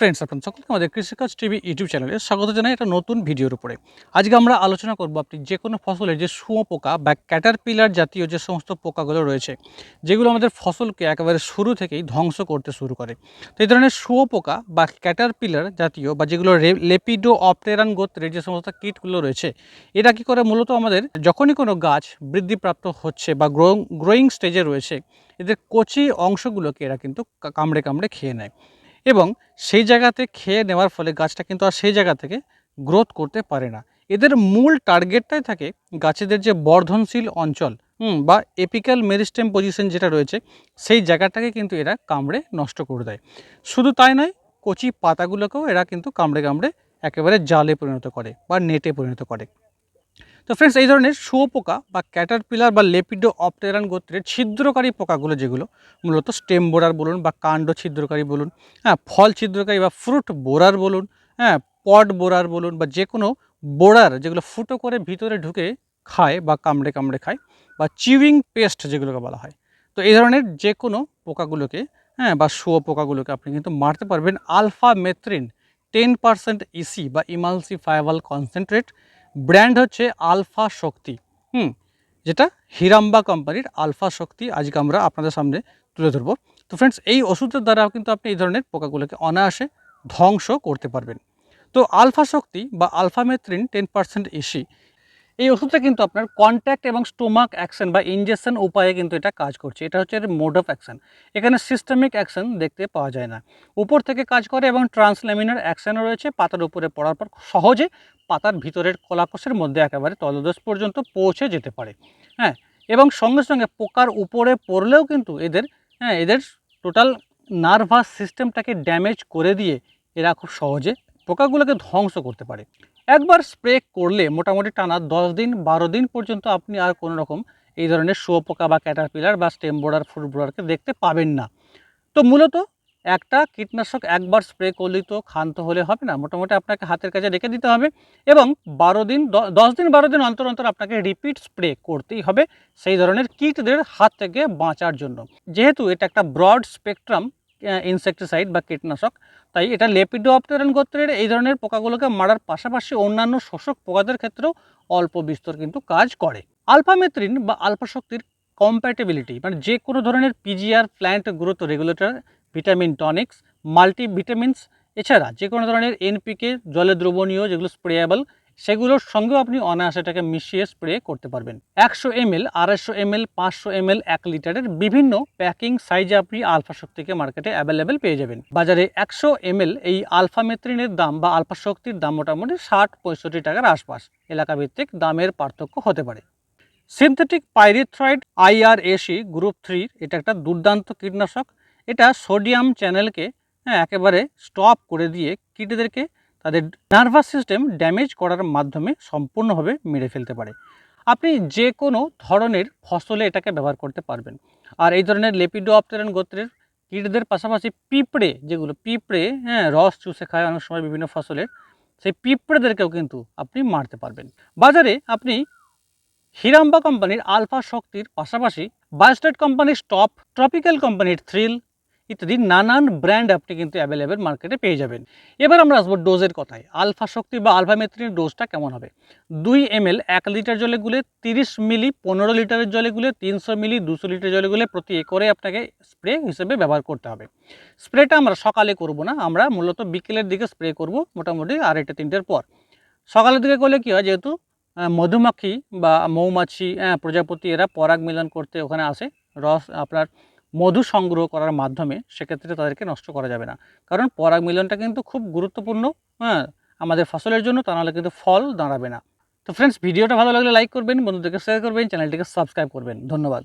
Friends আপনার সকলকে আমাদের কৃষিকাজ টিভি ইউটিউব চ্যানেলে স্বাগত জানাই একটা নতুন ভিডিওর উপরে। আজকে আমরা আলোচনা করব আপনি যে কোনো ফসলের যে শুঁয়োপোকা বা ক্যাটারপিলার জাতীয় যে সমস্ত পোকাগুলো রয়েছে, যেগুলো আমাদের ফসলকে একেবারে শুরু থেকেই ধ্বংস করতে শুরু করে। তো এই ধরনের শুঁয়োপোকা বা ক্যাটারপিলার জাতীয় বা যেগুলো লেপিডো অপটেরান গোত্রের যে সমস্ত কীটগুলো রয়েছে এরা কী করে মূলত আমাদের যখনই কোনো গাছ বৃদ্ধিপ্রাপ্ত হচ্ছে বা গ্রো গ্রোয়িং স্টেজে রয়েছে, এদের কচি অংশগুলোকে এরা কিন্তু কামড়ে কামড়ে খেয়ে নেয়। এবং সেই জায়গাতে খেয়ে নেওয়ার ফলে গাছটা কিন্তু আর সেই জায়গা থেকে গ্রোথ করতে পারে না। এদের মূল টার্গেটটাই থাকে গাছেদের যে বর্ধনশীল অঞ্চল বা এপিক্যাল মেরিস্টেম পজিশন যেটা রয়েছে, সেই জায়গাটাকে কিন্তু এরা কামড়ে নষ্ট করে দেয়। শুধু তাই নয়, কচি পাতাগুলোকেও এরা কিন্তু কামড়ে কামড়ে একেবারে জালে পরিণত করে বা নেটে পরিণত করে। তো ফ্রেন্ডস এই ধরনের শুয়োপোকা বা ক্যাটারপিলার বা লেপিডো অপটেরান গোত্রের ছিদ্রকারী পোকাগুলো যেগুলো, মূলত স্টেম বোরার বলুন বা কাণ্ড ছিদ্রকারী বলুন হ্যাঁ ফল ছিদ্রকারী বা ফ্রুট বোরার বলুন হ্যাঁ পট বোরার বলুন বা যে কোনো বোরার যেগুলো ফুটো করে ভিতরে ঢুকে খায় বা কামড়ে কামড়ে খায় বা চিউইং পেস্ট যেগুলোকে বলা হয়। তো এই ধরনের যে কোনো পোকাগুলোকে হ্যাঁ বা শুয়ো পোকাগুলোকে আপনি কিন্তু মারতে পারবেন। Alphamethrin ten percent EC বা ইমালসিফায়াবল কনসেন্ট্রেট ব্র্যান্ড হচ্ছে আলফা শক্তি, হুম, যেটা হিরাম্বা কোম্পানির আলফা শক্তি আজকে আমরা আপনাদের সামনে তুলে ধরবো। তো ফ্রেন্ডস এই ওষুধের দ্বারা কিন্তু আপনি এই ধরনের পোকাগুলোকে অনায়াসে ধ্বংস করতে পারবেন। তো আলফা শক্তি বা আলফামেথ্রিন টেন পার্সেন্ট এসি, এই ওষুধটা কিন্তু আপনার কন্ট্যাক্ট এবং স্টোমাক অ্যাকশন বা ইনজেকশন উপায়ে কিন্তু এটা কাজ করছে। এটা হচ্ছে এর মোড অফ অ্যাকশন এখানে সিস্টেমিক অ্যাকশন দেখতে পাওয়া যায় না। উপর থেকে কাজ করে এবং ট্রান্সলেমিনার অ্যাকশনও রয়েছে, পাতার উপরে পড়ার পর সহজে পাতার ভিতরের কলাকোষের মধ্যে একেবারে তলদেশ পর্যন্ত পৌঁছে যেতে পারে। হ্যাঁ এবং সঙ্গে সঙ্গে পোকার উপরে পড়লেও কিন্তু এদের হ্যাঁ এদের টোটাল নার্ভাস সিস্টেমটাকে ড্যামেজ করে দিয়ে এরা খুব সহজে পোকাগুলোকে ধ্বংস করতে পারে। একবার স্প্রে করলে মোটামুটি টানা দশ দিন, বারো দিন পর্যন্ত আপনি আর কোনো রকম এই ধরনের শুয়োপোকা বা ক্যাটারপিলার বা স্টেম বোর্ডার ফুড বোর্ডারকে দেখতে পাবেন না। তো মূলত একটা কীটনাশক একবার স্প্রে করলেই তো ক্ষান্ত হলে হবে না। মোটামুটি আপনাকে হাতের কাছে রেখে দিতে হবে এবং বারো দিন দশ দিন, বারো দিন অন্তর অন্তর আপনাকে রিপিট স্প্রে করতেই হবে সেই ধরনের কীটদের হাত থেকে বাঁচার জন্য। যেহেতু এটা একটা ব্রড স্পেকট্রাম ইনসেকটিসাইড বা কীটনাশক, তাই এটা লেপিডোপ্টেরান গোত্রের এই ধরনের পোকাগুলোকে মারার পাশাপাশি অন্যান্য শোষক পোকাদের ক্ষেত্রেও অল্প বিস্তর কিন্তু কাজ করে। আলফামেথ্রিন বা আলফা শক্তির কম্প্যাটেবিলিটি মানে যে কোনো ধরনের PGR plant growth regulator vitamin tonics, multivitamins, এছাড়া যে কোনো ধরনের এনপিকে, জলে দ্রবণীয় যেগুলো স্প্রেয়াবল, সেগুলোর সঙ্গেও আপনি অনায়াসে এটাকে মিশিয়ে স্প্রে করতে পারবেন। একশো এমএল, আড়াইশো এমএল, পাঁচশো এমএল, এক লিটারের বিভিন্ন প্যাকিং সাইজে আপনি আলফা শক্তিকে মার্কেটে অ্যাভেলেবেল পেয়ে যাবেন। বাজারে একশো এমএল এই আলফা মেত্রিনের দাম বা আলফা শক্তির দাম মোটামুটি ষাট, পঁয়ষট্টি টাকার আশপাশ। এলাকা ভিত্তিক দামের পার্থক্য হতে পারে। সিনথেটিক পাইরিথ্রয়েড আইআরএসি গ্রুপ থ্রির, এটা একটা দুর্দান্ত কীটনাশক। এটা সোডিয়াম চ্যানেলকে হ্যাঁ একেবারে স্টপ করে দিয়ে কীটদেরকে তাদের নার্ভাস সিস্টেম ড্যামেজ করার মাধ্যমে সম্পূর্ণভাবে মেরে ফেলতে পারে। আপনি যে কোনো ধরনের ফসলে এটাকে ব্যবহার করতে পারবেন। আর এই ধরনের লেপিডো অপটেরান গোত্রের কীটদের পাশাপাশি পিঁপড়ে যেগুলো, পিঁপড়ে হ্যাঁ রস চুষে খায় অনেক সময় বিভিন্ন ফসলের, সেই পিঁপড়েদেরকেও কিন্তু আপনি মারতে পারবেন। বাজারে আপনি হিরাম্বা কোম্পানির আলফা শক্তির পাশাপাশি বায়োস্টেট কোম্পানির স্টপ ট্রপিক্যাল কোম্পানির থ্রিল ইত্যাদি নানান ব্র্যান্ড আপনি কিন্তু অ্যাভেলেবেল মার্কেটে পেয়ে যাবেন। এবার আমরা আসব ডোজের কথায়। আলফা শক্তি বা আলফা মেথ্রিনের ডোজটা কেমন হবে? দুই এম এল এক লিটার জলে গুলে, তিরিশ মিলি পনেরো লিটারের জলে গুলে, তিনশো মিলি দুশো লিটার জলে গুলে প্রতি একরে আপনাকে স্প্রে হিসেবে ব্যবহার করতে হবে। স্প্রেটা আমরা সকালে করব না, আমরা মূলত বিকেলের দিকে স্প্রে করব, মোটামুটি আড়াইটা তিনটের পর। সকালের দিকে করলে কী হয়, যেহেতু মধুমাখি বা মৌমাছি প্রজাপতি এরা পরাগ মিলন করতে ওখানে আসে। রস আপনার মধু সংগ্রহ করার মাধ্যমে সেক্ষেত্রে তাদেরকে নষ্ট করা যাবে না। কারণ পরাগ মিলনটা কিন্তু খুব গুরুত্বপূর্ণ হ্যাঁ? আমাদের ফসলের জন্য, তা নাহলে কিন্তু ফল দাঁড়াবে না। তো ফ্রেন্ডস ভিডিওটা ভালো লাগলে লাইক করবেন, বন্ধুদেরকে শেয়ার করবেন চ্যানেলটিকে সাবস্ক্রাইব করবেন। ধন্যবাদ।